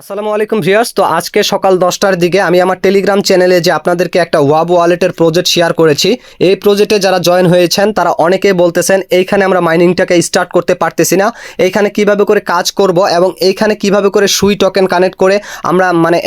আসসালামু আলাইকুম ভিউয়ার্স। তো আজকে সকাল দশটার দিকে আমি আমার টেলিগ্রাম চ্যানেলে যে আপনাদেরকে একটা ওয়াব ওয়ালেটের প্রজেক্ট শেয়ার করেছি, এই প্রজেক্টে যারা জয়েন হয়েছেন, তারা অনেকেই বলতেছেন, এইখানে আমরা মাইনিংটাকে স্টার্ট করতে পারতেছি না। এইখানে কীভাবে করে কাজ করব এবং এইখানে কীভাবে করে সুই টোকেন কানেক্ট করে আমরা মানে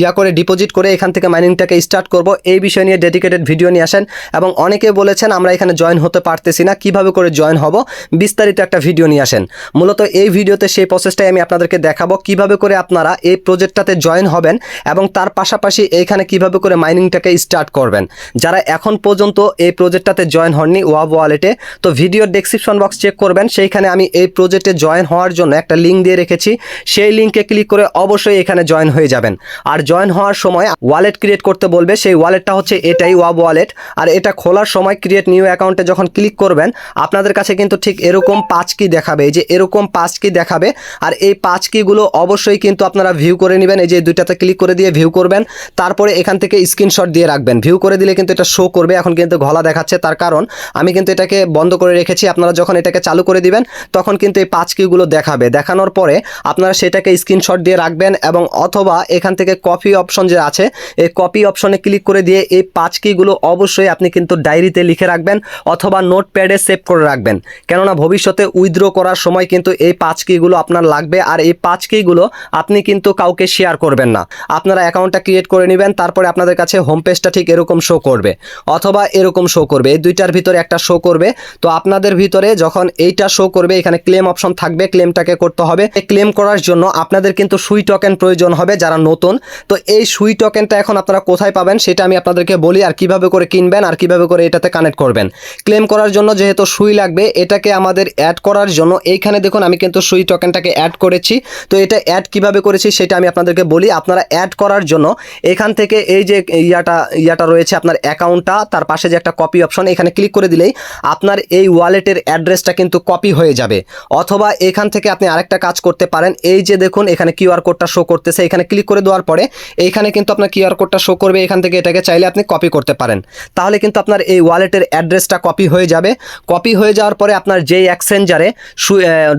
ইয়া করে ডিপোজিট করে এখান থেকে মাইনিংটাকে স্টার্ট করব? এই বিষয় নিয়ে ডেডিকেটেড ভিডিও নিয়ে আসেন এবং অনেকে বলেছেন, আমরা এখানে জয়েন হতে পারতেছি না, কীভাবে করে জয়েন হব? বিস্তারিত একটা ভিডিও নিয়ে আসেন। মূলত এই ভিডিওতে সেই প্রসেসটাই আমি আপনাদেরকে দেখাবো, কীভাবে করে আপনারা এই প্রজেক্টটাতে জয়েন হবেন এবং তার পাশাপাশি এইখানে কীভাবে করে মাইনিংটাকে স্টার্ট করবেন। যারা এখন পর্যন্ত এই প্রজেক্টটাতে জয়েন হননি ওয়াব ওয়ালেটে তো ভিডিওর ডেসক্রিপশন বক্স চেক করবেন। সেইখানে আমি এই প্রজেক্টে জয়েন হওয়ার জন্য একটা লিঙ্ক দিয়ে রেখেছি। সেই লিঙ্কে ক্লিক করে অবশ্যই এখানে জয়েন হয়ে যাবেন। আর জয়েন হওয়ার সময় ওয়ালেট ক্রিয়েট করতে বলবে। সেই ওয়ালেটটা হচ্ছে এটাই ওয়াব ওয়ালেট আর এটা খোলার সময় ক্রিয়েট নিউ অ্যাকাউন্টে যখন ক্লিক করবেন, আপনাদের কাছে কিন্তু ঠিক এরকম পাঁচ কি দেখাবে। এই যে এরকম পাঁচ কি দেখাবে। আর এই পাঁচ কিগুলো অবশ্যই কিন্তু আপনারা ভিউ করে নেবেন, এই যে দুইটাতে ক্লিক করে দিয়ে ভিউ করবেন, তারপরে এখান থেকে স্ক্রিনশট দিয়ে রাখবেন। ভিউ করে দিলে কিন্তু এটা শো করবে, এখন কিন্তু ঘোলা দেখাচ্ছে তার কারণ, আমি কিন্তু এটাকে বন্ধ করে রেখেছি, আপনারা যখন এটাকে চালু করে দিবেন, তখন কিন্তু এই পাঁচ কিগুলো দেখাবে। দেখানোর পরে আপনারা সেটাকে স্ক্রিনশট দিয়ে রাখবেন এবং অথবা এখান থেকে কপি অপশন যে আছে, এই কপি অপশনে ক্লিক করে দিয়ে এই পাঁচ কিগুলো অবশ্যই আপনি কিন্তু ডায়েরিতে লিখে রাখবেন অথবা নোটপ্যাডে সেভ করে রাখবেন। কেননা ভবিষ্যতে উইথড্র করার সময় কিন্তু এই পাঁচ কিগুলো আপনার লাগবে, আর এই পাঁচ কিগুলো আপনি কিন্তু কাউকে শেয়ার করবেন না। আপনারা অ্যাকাউন্টটা ক্রিয়েট করে নেবেন, তারপরে আপনাদের কাছে হোম পেজটা ঠিক এরকম শো করবে। অথবা এরকম শো করবে, এই দুইটার ভিতরে একটা শো করবে। তো আপনাদের ভিতরে যখন এইটা শো করবে, এখানে ক্লেম অপশন থাকবে ক্লেমটাকে করতে হবে। এই ক্লেম করার জন্য আপনাদের কিন্তু সুই টোকেন প্রয়োজন হবে যারা নতুন। তো এই সুই টোকেনটা এখন আপনারা কোথায় পাবেন, সেটা আমি আপনাদেরকে বলি আর কীভাবে করে কিনবেন আর কীভাবে করে এটাতে কানেক্ট করবেন। ক্লেম করার জন্য যেহেতু সুই লাগবে, এটাকে আমাদের অ্যাড করার জন্য এইখানে দেখুন আমি কিন্তু সুই টোকেনটাকে অ্যাড করেছি। তো এটা অ্যাড কীভাবে করেছি সেটা আমি আপনাদেরকে বলি। আপনারা অ্যাড করার জন্য এখান থেকে এই যে ইয়াটা ইয়াটা রয়েছে আপনার অ্যাকাউন্টটা তার পাশে যে একটা কপি অপশন এখানে ক্লিক করে দিলেই আপনার এই ওয়ালেটের অ্যাড্রেসটা কিন্তু কপি হয়ে যাবে। অথবা এখান থেকে আপনি আরেকটা কাজ করতে পারেন। এই যে দেখুন, এখানে কিউআর কোডটা শো করতেছে। এখানে ক্লিক করে দেওয়ার পরে এইখানে কিন্তু আপনার কিউআর কোডটা শো করবে। এখান থেকে এটাকে চাইলে আপনি কপি করতে পারেন। তাহলে কিন্তু আপনার এই ওয়ালেটের অ্যাড্রেসটা কপি হয়ে যাবে। কপি হয়ে যাওয়ার পরে আপনার যেই এক্সচেঞ্জারে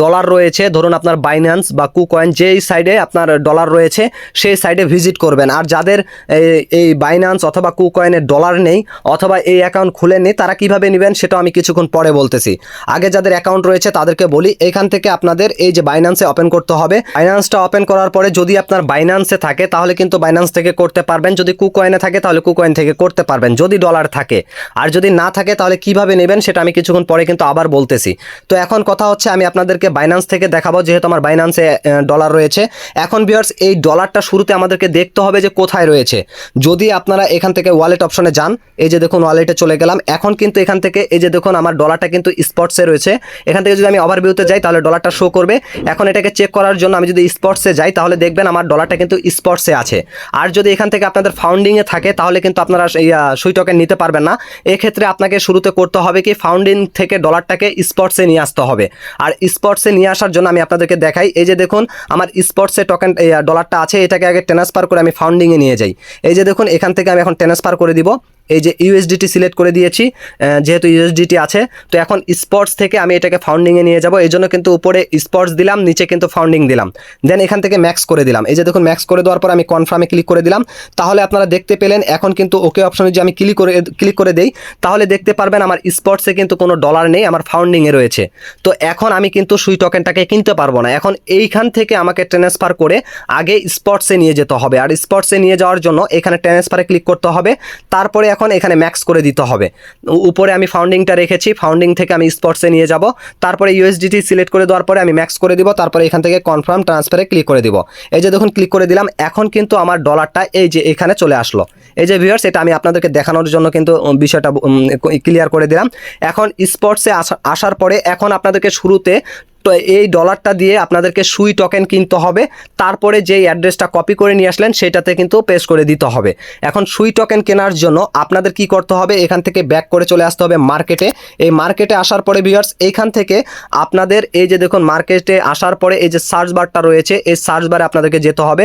ডলার রয়েছে, ধরুন আপনার বাইন্যান্স বা কুকয়েন যেই সাইডে আপনার ডলার রয়েছে, সেই সাইডে ভিজিট করবেন। আর যাদের এই- বাইন্যান্স অথবা কুকয়েনের ডলার নেই অথবা এই অ্যাকাউন্ট খুলে নেই তারা কীভাবে নেবেন সেটা আমি কিছুক্ষণ পরে বলতেছি। আগে যাদের অ্যাকাউন্ট রয়েছে, তাদেরকে বলি, এখান থেকে আপনাদের এই যে বাইন্যান্সে ওপেন করতে হবে। বাইন্যান্সটা ওপেন করার পরে যদি আপনার বাইন্যান্সে থাকে, তাহলে কিন্তু বাইন্যান্স থেকে করতে পারবেন। যদি কুকয়েনে থাকে, তাহলে কুকয়েন থেকে করতে পারবেন। যদি ডলার থাকে। আর যদি না থাকে, তাহলে কীভাবে নেবেন, সেটা আমি কিছুক্ষণ পরে কিন্তু আবার বলতেছি। তো এখন কথা হচ্ছে, আমি আপনাদেরকে বাইন্যান্স থেকে দেখাবো, যেহেতু আমার বাইন্যান্সে ডলার রয়েছে। এখন ভিউয়ার্স এই ডলারটা শুরুতে আমাদেরকে দেখতে হবে যে কোথায় রয়েছে। যদি আপনারা এখান থেকে ওয়ালেট অপশনে যান, এই যে দেখুন ওয়ালেটে চলে গেলাম। এখন কিন্তু এখান থেকে, এই যে দেখুন আমার ডলারটা কিন্তু স্পটসে রয়েছে। এখান থেকে যদি আমি ওভারভিউতে যাই, তাহলে ডলারটা শো করবে। এখন এটাকে চেক করার জন্য আমি যদি স্পটসে যাই, তাহলে দেখবেন আমার ডলারটা কিন্তু স্পটসে আছে। আর যদি এখান থেকে আপনাদের ফাউন্ডিংয়ে থাকে, তাহলে কিন্তু আপনারা এই সুই টোকেন নিতে পারবেন না। এক্ষেত্রে আপনাকে শুরুতে করতে হবে কি ফাউন্ডিং থেকে ডলারটাকে স্পটসে নিয়ে আসতে হবে। আর স্পটসে নিয়ে আসার জন্য আমি আপনাদেরকে দেখাই, এই যে দেখুন, আমার স্পটসে টোকেন ডলারটা আছে, এটাকে আগে ট্রান্সফার করে আমি ফাউন্ডিংয়ে নিয়ে যাই। এই যে দেখুন, এখান থেকে আমি এখন ট্রান্সফার করে দিব। এই যে ইউএসডিটি সিলেক্ট করে দিয়েছি যেহেতু ইউএসডিটি আছে, তো এখন স্পটস থেকে আমি এটাকে ফাউন্ডিংয়ে নিয়ে যাব। এই জন্য কিন্তু উপরে স্পটস দিলাম, নিচে কিন্তু ফাউন্ডিং দিলাম। দেন এখান থেকে ম্যাক্স করে দিলাম। এই যে দেখুন ম্যাক্স করে দেওয়ার পর আমি কনফার্মে ক্লিক করে দিলাম। তাহলে আপনারা দেখতে পেলেন, এখন কিন্তু ওকে অপশনে যে আমি ক্লিক করে ক্লিক করে দেই, তাহলে দেখতে পারবেন আমার স্পটসে কিন্তু কোনো ডলার নেই, আমার ফাউন্ডিংয়ে রয়েছে। তো এখন আমি কিন্তু সুই টোকেনটাকে কিনতে পারব না। এখন এইখান থেকে আমাকে ট্রান্সফার করে আগে স্পটসে নিয়ে যেতে হবে। আর স্পটসে নিয়ে যাওয়ার জন্য এখানে ট্রান্সফারে ক্লিক করতে হবে। তারপরে এখন এখানে ম্যাক্স করে দিতে হবে। উপরে আমি ফাউন্ডিংটা রেখেছি ফাউন্ডিং থেকে আমি স্পটসে নিয়ে যাব। তারপরে ইউএসডিটি সিলেক্ট করে দেওয়ার পরে আমি ম্যাক্স করে দিব, তারপরে এখান থেকে কনফার্ম ট্রান্সফারে ক্লিক করে দিব। এই যে দেখুন ক্লিক করে দিলাম, এখন কিন্তু আমার ডলারটা এই যে এখানে চলে আসলো। এই যে ভিউয়ার্স এটা আমি আপনাদেরকে দেখানোর জন্য কিন্তু বিষয়টা ক্লিয়ার করে দিলাম। এখন স্পটসে আসার পরে, এখন আপনাদেরকে শুরুতে এই ডলারটা দিয়ে আপনাদেরকে সুই টোকেন কিনতে হবে। তারপরে যেই অ্যাড্রেসটা কপি করে নিয়ে আসলেন, সেটাতে কিন্তু পেস্ট করে দিতে হবে। এখন সুই টোকেন কেনার জন্য আপনাদের কি করতে হবে? এখান থেকে ব্যাক করে চলে আসতে হবে মার্কেটে এই মার্কেটে আসার পরে ভিউয়ার্স এইখান থেকে আপনাদের এই যে দেখুন মার্কেটে আসার পরে এই যে সার্চ বারটা রয়েছে, এই সার্চ বারে আপনাদেরকে যেতে হবে।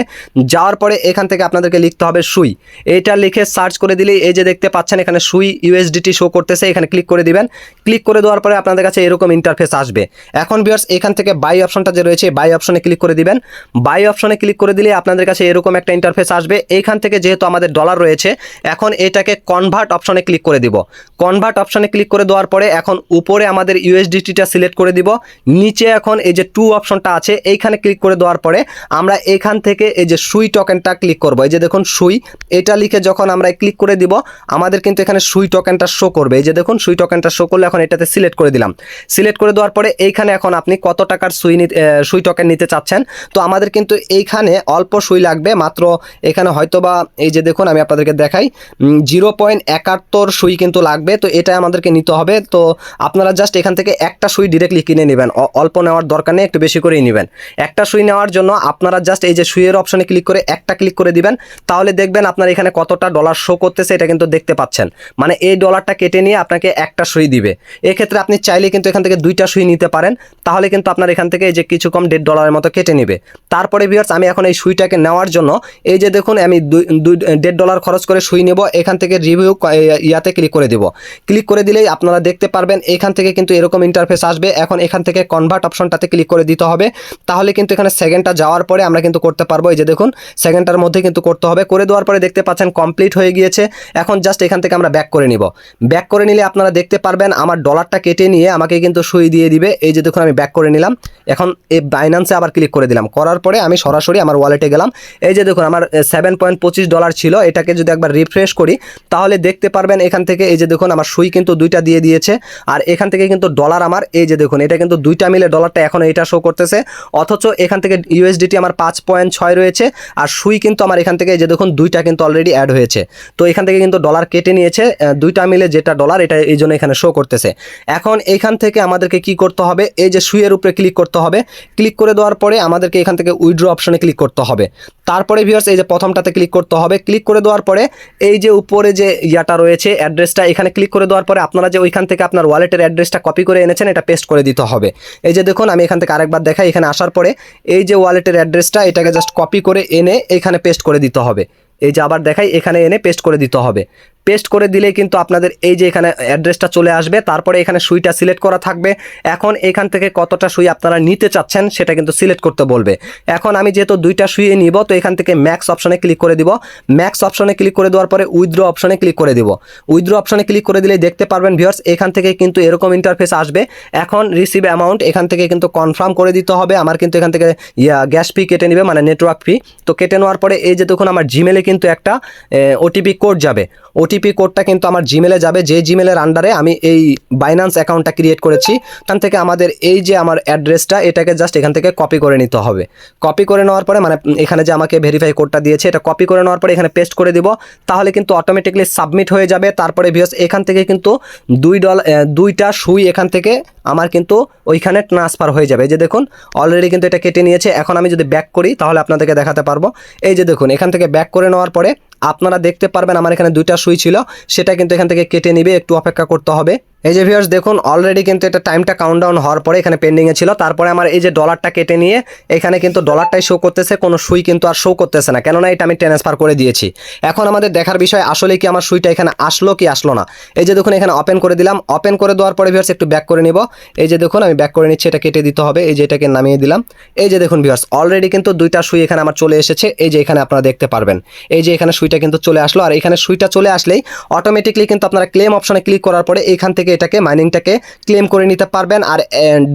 যাওয়ার পরে এখান থেকে আপনাদেরকে লিখতে হবে সুই। এইটা লিখে সার্চ করে দিলেই এই যে দেখতে পাচ্ছেন, এখানে সুই ইউএসডিটি শো করতেছে, এখানে ক্লিক করে দিবেন। ক্লিক করে দেওয়ার পরে আপনাদের কাছে এরকম ইন্টারফেস আসবে। এখন ভিউয়ার্স এখান থেকে বাই অপশনটা যে রয়েছে বাই অপশনে ক্লিক করে দিবেন। বাই অপশনে ক্লিক করে দিলে আপনাদের কাছে এরকম একটা ইন্টারফেস আসবে। এইখান থেকে যেহেতু আমাদের ডলার রয়েছে, এখন এটাকে কনভার্ট অপশনে ক্লিক করে দিব। কনভার্ট অপশনে ক্লিক করে দেওয়ার পরে এখন উপরে আমাদের ইউএসডিটিটা সিলেক্ট করে দিব। নিচে এখন এই যে টু অপশনটা আছে, এইখানে ক্লিক করে দেওয়ার পরে আমরা এখান থেকে এই যে সুই টোকেনটা ক্লিক করব। এই যে দেখুন সুই, এটা লিখে যখন আমরা ক্লিক করে দিব, আমাদের কিন্তু এখানে সুই টোকেনটা শো করবে। এই যে দেখুন সুই টোকেনটা শো করলে এখন এটাতে সিলেক্ট করে দিলাম। সিলেক্ট করে দেওয়ার পরে এইখানে এখন আপনি কত টাকার সুই সুই টোকেন নিতে চাচ্ছেন। তো আমাদের কিন্তু এইখানে অল্প সুই লাগবে, মাত্র এখানে হয়তো বা এই যে দেখুন, আমি আপনাদেরকে দেখাই জিরো পয়েন্ট একাত্তর সুই কিন্তু লাগবে, তো এটা আমাদেরকে নিতে হবে। তো আপনারা জাস্ট এখান থেকে একটা সুই ডিরেক্টলি কিনে নেবেন অল্প নেওয়ার দরকার নেই, একটু বেশি করেই নেবেন। একটা সুই নেওয়ার জন্য আপনারা জাস্ট এই যে সুইয়ের অপশনে ক্লিক করে একটা ক্লিক করে দিবেন, তাহলে দেখবেন আপনার এখানে কতটা ডলার শো করতেছে, এটা কিন্তু দেখতে পাচ্ছেন। মানে এই ডলারটা কেটে নিয়ে আপনাকে একটা সুই দিবে। এক্ষেত্রে আপনি চাইলে কিন্তু এখান থেকে দুইটা সুই নিতে পারেন, তাহলে কিন্তু আপনার এখান থেকে এই যে কিছু কম দেড় ডলারের মতো কেটে নেবে। তারপরে ভিউয়ার্স আমি এখন এই সুইটাকে নেওয়ার জন্য, এই যে দেখুন, আমি দুই দুই, দেড় ডলার খরচ করে সুই নেব, এখান থেকে রিভিউ ইয়াতে ক্লিক করে দেব। ক্লিক করে দিলেই আপনারা দেখতে পারবেন, এখান থেকে কিন্তু এরকম ইন্টারফেস আসবে। এখন এখান থেকে কনভার্ট অপশনটাতে ক্লিক করে দিতে হবে। তাহলে কিন্তু এখানে সেকেন্ডটা যাওয়ার পরে আমরা কিন্তু করতে পারব, এই যে দেখুন সেকেন্ডটার মধ্যে কিন্তু করতে হবে। করে দেওয়ার পরে দেখতে পাচ্ছেন কমপ্লিট হয়ে গিয়েছে। এখন জাস্ট এখান থেকে আমরা ব্যাক করে নিব। ব্যাক করে নিলে আপনারা দেখতে পারবেন, আমার ডলারটা কেটে নিয়ে আমাকে কিন্তু সুই দিয়ে দিবে। এই যে দেখুন, আমি ব্যাক নিলাম। এখন এই বাইন্যান্সে আবার ক্লিক করে দিলাম। করার পরে আমি সরাসরি আমার ওয়ালেটে গেলাম। এই যে দেখুন, আমার সেভেন পয়েন্ট পঁচিশ ডলার ছিল। এটাকে যদি একবার রিফ্রেশ করি, তাহলে দেখতে পারবেন এখান থেকে এই যে দেখুন, আমার সুই কিন্তু দুইটা দিয়ে দিয়েছে। আর এখান থেকে কিন্তু ডলার আমার, এই যে দেখুন, এটা কিন্তু দুইটা মিলে ডলারটা এখন এটা শো করতেছে। অথচ এখান থেকে ইউএসডিটি আমার পাঁচ পয়েন্ট ছয় রয়েছে। আর সুই কিন্তু আমার এখান থেকে এই যে দেখুন, দুইটা কিন্তু অলরেডি অ্যাড হয়েছে। তো এখান থেকে কিন্তু ডলার কেটে নিয়েছে। দুইটা মিলে যেটা ডলার এটা এই জন্য এখানে শো করতেছে। এখন এখান থেকে আমাদেরকে কি করতে হবে? এই যে সুইয়ের উপরে ক্লিক করতে হবে। ক্লিক করে দেওয়ার পরে আমাদেরকে এখান থেকে উইড্রো অপশনে ক্লিক করতে হবে। তারপরে ভিউয়ার্স এই যে প্রথমটাতে ক্লিক করতে হবে। ক্লিক করে দেওয়ার পরে এই যে উপরে যে ইয়াটা রয়েছে অ্যাড্রেসটা এখানে ক্লিক করে দেওয়ার পরে আপনারা যে ওইখান থেকে আপনার ওয়ালেটের অ্যাড্রেসটা কপি করে এনেছেন, এটা পেস্ট করে দিতে হবে। এই যে দেখুন, আমি এখান থেকে আরেকবার দেখাই। এখানে আসার পরে এই যে ওয়ালেটের অ্যাড্রেসটা এটাকে জাস্ট কপি করে এনে এখানে পেস্ট করে দিতে হবে। এই যে আবার দেখাই, এখানে এনে পেস্ট করে দিতে হবে। পেস্ট করে দিলেই কিন্তু আপনাদের এই যে এখানে অ্যাড্রেসটা চলে আসবে, তারপরে এখানে সুইটা সিলেক্ট করা থাকবে। এখন এখান থেকে কতটা সুই আপনারা নিতে চাচ্ছেন সেটা কিন্তু সিলেক্ট করতে বলবে। এখন আমি যেহেতু দুইটা সুইয়ে নিব, তো এখান থেকে ম্যাক্স অপশনে ক্লিক করে দিব। ম্যাক্স অপশনে ক্লিক করে দেওয়ার পরে উইথড্র অপশনে ক্লিক করে দিব। উইথড্র অপশনে ক্লিক করে দিলে দেখতে পারবেন ভিউয়ার্স, এখান থেকে কিন্তু এরকম ইন্টারফেস আসবে। এখন রিসিভ অ্যামাউন্ট এখান থেকে কিন্তু কনফার্ম করে দিতে হবে। আমার কিন্তু এখান থেকে গ্যাস ফি কেটে নেবে মানে নেটওয়ার্ক ফি। তো কেটে নেওয়ার পরে এই যে দেখুন, আমার জিমেলে কিন্তু একটা ওটিপি কোড যাবে। ওটিপি কোডটা কিন্তু আমার জিমেলে যাবে। যে জিমেলের আন্ডারে আমি এই বাইন্যান্স অ্যাকাউন্টটা ক্রিয়েট করেছি, তার থেকে আমাদের এই যে আমার অ্যাড্রেসটা এটাকে জাস্ট এখান থেকে কপি করে নিতে হবে। কপি করে নেওয়ার পরে মানে এখানে যে আমাকে ভেরিফাই কোডটা দিয়েছে, এটা কপি করে নেওয়ার পরে এখানে পেস্ট করে দিব, তাহলে কিন্তু অটোমেটিকলি সাবমিট হয়ে যাবে। তারপরে ভিওস এখান থেকে কিন্তু দুই ডলার দুইটা সুই এখান থেকে আমার কিন্তু ওইখানে ট্রান্সফার হয়ে যাবে। এই যে দেখুন অলরেডি কিন্তু এটা কেটে নিয়েছে। এখন আমি যদি ব্যাক করি, তাহলে আপনাদেরকে দেখাতে পারব। এই যে দেখুন, এখান থেকে ব্যাক করে নেওয়ার পরে আপনারা দেখতে পারবেন আমার এখানে দুইটা সুই ছিল। সেটা কিন্তু এখান থেকে কেটে নিবে, একটু অপেক্ষা করতে হবে। এই যে ভিউয়ার্স দেখুন অলরেডি কিন্তু এটা টাইমটা কাউন্টডাউন হওয়ার পরে এখানে পেন্ডিংয়ে ছিল। তারপরে আমার এই যে ডলারটা কেটে নিয়ে এখানে কিন্তু ডলারটাই শো করতেছে, কোনো সুই কিন্তু আর শো করতেছে না। কেননা এটা আমি ট্রান্সফার করে দিয়েছি। এখন আমাদের দেখার বিষয়, আসলে কি আমার সুইটা এখানে আসলো কি আসলো না? এই যে দেখুন, এখানে ওপেন করে দিলাম। ওপেন করে দেওয়ার পরে ভিউয়ার্স একটু ব্যাক করে নিব। এই যে দেখুন, আমি ব্যাক করে নিচ্ছি, এটা কেটে দিতে হবে। এই যে এটাকে নামিয়ে দিলাম। এই যে দেখুন ভিউয়ার্স অলরেডি কিন্তু দুইটা সুই এখানে আমার চলে এসেছে। এই যে এখানে আপনারা দেখতে পারবেন। এই যে এখানে সুইটা কিন্তু চলে আসলো। আর এখানে সুইটা চলে আসলেই অটোমেটিকলি কিন্তু আপনারা ক্লেম অপশনে ক্লিক করার পরে এখান থেকে এটাকে মাইনিংটাকে ক্লেম করে নিতে পারবেন আর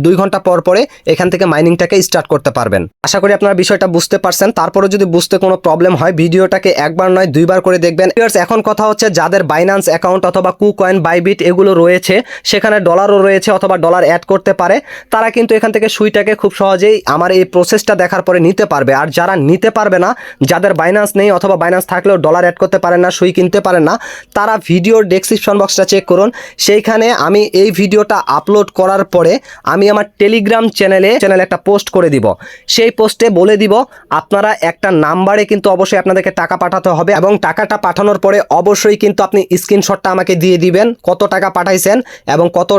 দুই ঘণ্টা পর পরে এখান থেকে মাইনিংটাকে স্টার্ট করতে পারবেন। আশা করি আপনারা বিষয়টা বুঝতে পারছেন। তারপরে যদি বুঝতে কোনো প্রবলেম হয়, ভিডিওটাকে একবার নয়, দুইবার করে দেখবেন। এখন কথা হচ্ছে যাদের বাইন্যান্স অ্যাকাউন্ট অথবা কু কয়েন বাইবিট এগুলো রয়েছে, সেখানে ডলারও রয়েছে অথবা ডলার অ্যাড করতে পারে, তারা কিন্তু এখান থেকে সুইটাকে খুব সহজেই আমার এই প্রসেসটা দেখার পরে নিতে পারবে। আর যারা নিতে পারবে না, যাদের বাইন্যান্স নেই অথবা বাইন্যান্স থাকলেও ডলার অ্যাড করতে পারেন না, সুই কিনতে পারেন না, তারা ভিডিওর ডেসক্রিপশন বক্সটা চেক করুন। সেইখানে আমি এই ভিডিওটা আপলোড করার পরে আমি আমার টেলিগ্রাম চ্যানেলে চ্যানেলে একটা পোস্ট করে দিব। সেই পোস্টে বলে দিব, আপনারা একটা নাম্বারে কিন্তু অবশ্যই আপনাদেরকে টাকা পাঠাতে হবে এবং টাকাটা পাঠানোর পরে অবশ্যই কিন্তু আপনি স্ক্রিনশটটা আমাকে দিয়ে দিবেন, কত টাকা পাঠাইছেন এবং কত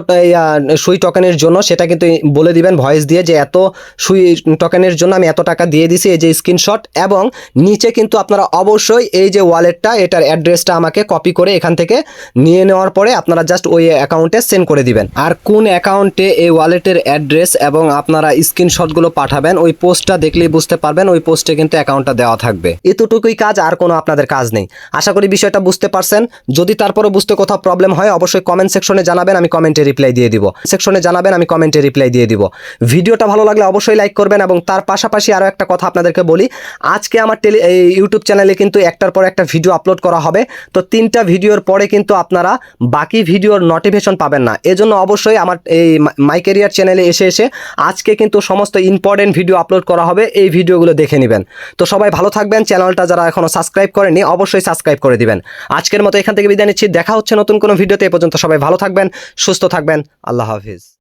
সুই টোকেনের জন্য সেটা কিন্তু বলে দিবেন ভয়েস দিয়ে যে এত সুই টোকেনের জন্য আমি এত টাকা দিয়ে দিছি, এই যে স্ক্রিনশট এবং নিচে কিন্তু আপনারা অবশ্যই এই যে ওয়ালেটটা এটার অ্যাড্রেসটা আমাকে কপি করে এখান থেকে নিয়ে নেওয়ার পরে আপনারা জাস্ট ওই অ্যাকাউন্ট অ্যাকাউন্টে সেন্ড করে দিবেন। আর কোন অ্যাকাউন্টে এই ওয়ালেটের অ্যাড্রেস এবং আপনারা স্ক্রিনশটগুলো পাঠাবেন, ওই পোস্টটা দেখলেই বুঝতে পারবেন, ওই পোস্টে কিন্তু অ্যাকাউন্টটা দেওয়া থাকবে। এতটুকুই কাজ, আর কোনো আপনাদের কাজ নেই। আশা করি বিষয়টা বুঝতে পারছেন। যদি তারপরে বুঝতে কোথাও প্রবলেম হয়, অবশ্যই কমেন্ট সেকশনে জানাবেন, আমি কমেন্টে রিপ্লাই দিয়ে দিব। সেকশনে জানাবেন, আমি কমেন্টে রিপ্লাই দিয়ে দিব। ভিডিওটা ভালো লাগলে অবশ্যই লাইক করবেন এবং তার পাশাপাশি আরও একটা কথা আপনাদেরকে বলি, আজকে আমার টেলি ইউটিউব চ্যানেলে কিন্তু একটার পর একটা ভিডিও আপলোড করা হবে। তো তিনটা ভিডিওর পরে কিন্তু আপনারা বাকি ভিডিওর নোটিফিকেশন পাবেন না। এজন্য অবশ্যই আমার এই মাই ক্যারিয়ার চ্যানেলে এসে এসে আজকে কিন্তু সমস্ত ইম্পর্টেন্ট ভিডিও আপলোড করা হবে, এই ভিডিওগুলো দেখে নেবেন। তো সবাই ভালো থাকবেন চ্যানেলটা যারা এখনও সাবস্ক্রাইব করেনি অবশ্যই সাবস্ক্রাইব করে দিবেন। আজকের মতো এখান থেকে বিদায় নিচ্ছি, দেখা হচ্ছে নতুন কোনো ভিডিওতে এ পর্যন্ত সবাই ভালো থাকবেন, সুস্থ থাকবেন, আল্লাহ হাফিজ।